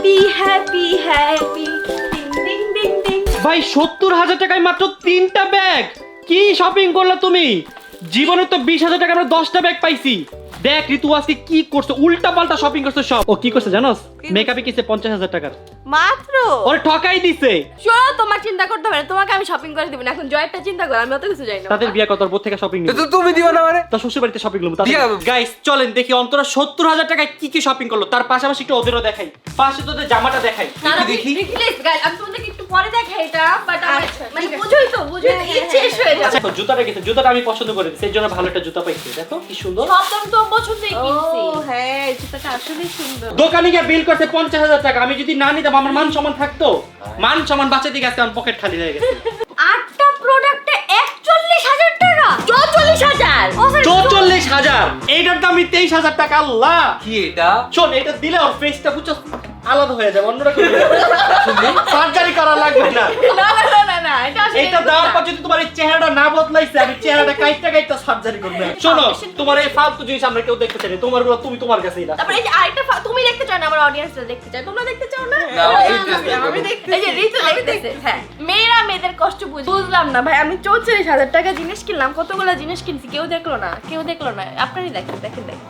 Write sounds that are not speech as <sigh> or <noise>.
Happy happy happy ding ding ding ভাই, সত্তর হাজার টাকায় মাত্র তিনটা ব্যাগ কি শপিং করলে তুমি? জীবনে তো বিশ হাজার টাকা আমরা দশটা ব্যাগ পাইছি। দেখ ঋতু আজকে কি করছ? উল্টা পাল্টা শপিং করছ সব। ও কি করছে জানোস? মেকআপে কিসে পঞ্চাশ হাজার টাকার? মাত্র? ওরে ঠকাই দিছে। শোনো তোমার চিন্তা করতে হবে না। তোমাকে আমি শপিং করে দিব না। এখন জয়েরটা চিন্তা করো আমি অত কিছু জানি না। তাদের বিয়ে কত? বোধ থেকে শপিং তো তুমি দিও না মানে? তার শ্বশুর বাড়িতে শপিং করব। দিয়া। গাইস চলেন দেখি অন্তরা সত্তর হাজার টাকায় কি কি শপিং করল। তার পাশাপাশি একটু ওদেরও দেখাই। পাশে তোদের জামাটা দেখাই। দেখি। প্লিজ গাইস আমি তোমাদেরকে একটু পরে দেখাই এটা বাট আমার মানে বুঝোই তো বুঝোই তো। ইচ্ছে শেষ হয়ে যাবে। দেখো জুতাটা গেছে জুতাটা আমি পছন্দ করে। জন্য ভালো একটা জুতা পাইছি। দেখো কি সুন্দর। সব দাম তো পছন্দই কিনছি। ও হ্যাঁ জুতাটা আসলেই সুন্দর। দোকানে গিয়ে বিল করতে পঞ্চাশ হাজার টাকা। আমি যদি না নিতাম আমার মান সম্মান থাকতো। মান সম্মান বাঁচাতে গেছে আমার পকেট খালি হয়ে গেছে। আটটা প্রোডাক্টে একচল্লিশ হাজার টাকা। চৌচল্লিশ হাজার। চৌচল্লিশ হাজার। এইটার দামই তেইশ হাজার টাকা আল্লাহ। কি এটা? শোন এটা দিলে ওর ফেসটা বুঝছ আলাদা হয়ে যাবে অন্যরকম সার্জারি <laughs> করা লাগবে না। এটা দেওয়ার পর যদি তোমার এই চেহারাটা না বদলাইছে আমি চেহারাটা কাইটটা কাইটটা সার্জারি করবে। শোনো তোমার এই ফালতু জিনিস আমরা কেউ দেখতে চাই না। তোমারগুলো তুমি তোমার কাছেই রাখো। তারপরে এই যে আরেকটা তুমি দেখতে চাও না আমার অডিয়েন্সরা দেখতে চায় তোমরা দেখতে চাও না? আমি দেখতে এই যে ঋতু দেখতেছে। হ্যাঁ মেয়েরা মেয়েদের কষ্ট বুঝে। বুঝলাম না ভাই আমি চৌচল্লিশ হাজার টাকা জিনিস কিনলাম কতগুলো জিনিস কিনছি কেউ দেখল না কেউ দেখল না। আপনারই দেখেন দেখেন দেখেন।